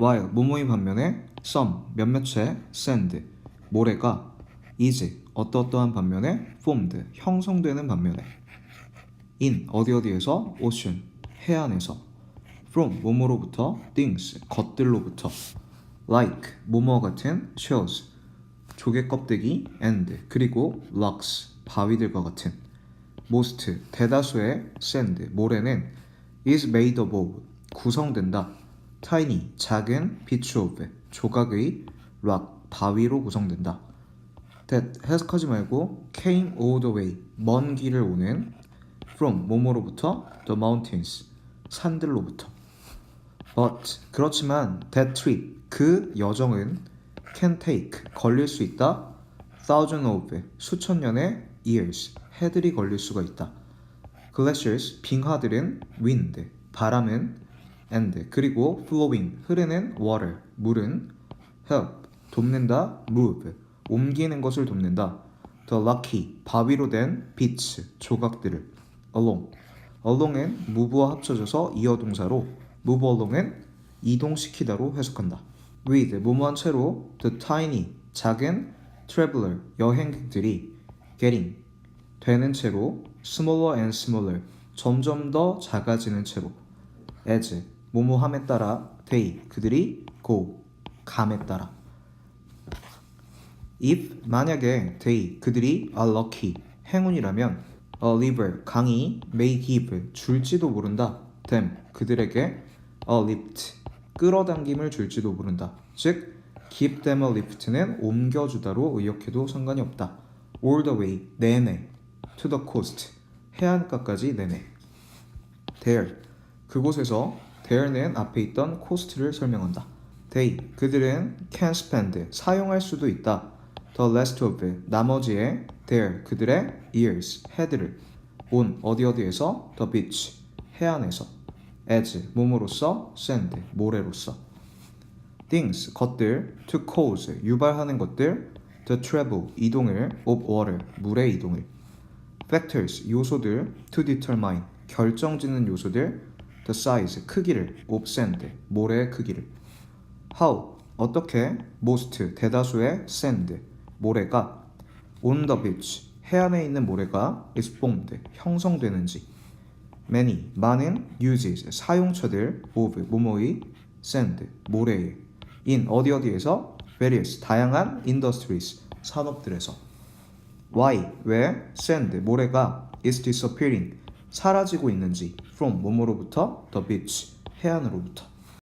while 모모인 반면에 some 몇몇의 sand 모래가 is 어떠어떠한 반면에 formed 형성되는 반면에. in 어디 어디에서 ocean 해안에서. from 뭐뭐로부터 things 것들로부터. like 뭐뭐 같은 shells 조개 껍데기 and 그리고 rocks 바위들과 같은. most 대다수의 sand 모래는 is made of 구성된다 tiny 작은 bits of 조각의 rock 바위로 구성된다 that 해석하지 말고 came all the way 먼 길을 오는 from 뭐뭐로부터 the mountains 산들로부터 but 그렇지만 that trip 그 여정은 can take 걸릴 수 있다 thousand of 수천 년의 years 해들이 걸릴 수가 있다 glaciers 빙하들은 wind 바람은 and 그리고 flowing 흐르는 water 물은 help 돕는다 move 옮기는 것을 돕는다 the lucky 바위로 된 beach 조각들을 along along은 move와 합쳐져서 이어 동사로 move along은 이동시키다로 해석한다 with 무모한 채로 the tiny 작은 traveler 여행객들이 getting 되는 채로 smaller and smaller 점점 더 작아지는 채로 as 모모함에 따라 they 그들이 go 감에 따라 if 만약에 they 그들이 are lucky 행운이라면 a river 강이 may give 줄지도 모른다 them 그들에게 a lift 끌어당김을 줄지도 모른다 즉 give them a lift는 옮겨주다로 의역해도 상관이 없다 all the way 내내 to the coast 해안가까지 내내 there 그곳에서 there는 앞에 있던 coast를 설명한다 they 그들은 can spend 사용할 수도 있다 the rest of 나머지의 their 그들의 years 해들을 on 어디 어디에서 the beach 해안에서 as 몸으로써 sand 모래로서 things 것들 to cause 유발하는 것들 to travel 이동을 of water 물의 이동을 factors 요소들 to determine 결정짓는 요소들 the size 크기를 of sand 모래의 크기를 how 어떻게 most 대다수의 sand 모래가 on the beach 해안에 있는 모래가 is formed 형성되는지 many 많은 uses 사용처들 of 모모의 sand 모래의 in 어디 어디에서 various 다양한 industries 산업들에서 why 왜 sand 모래가 is disappearing 사라지고 있는지 from 뭐뭐로부터 the beach 해안으로부터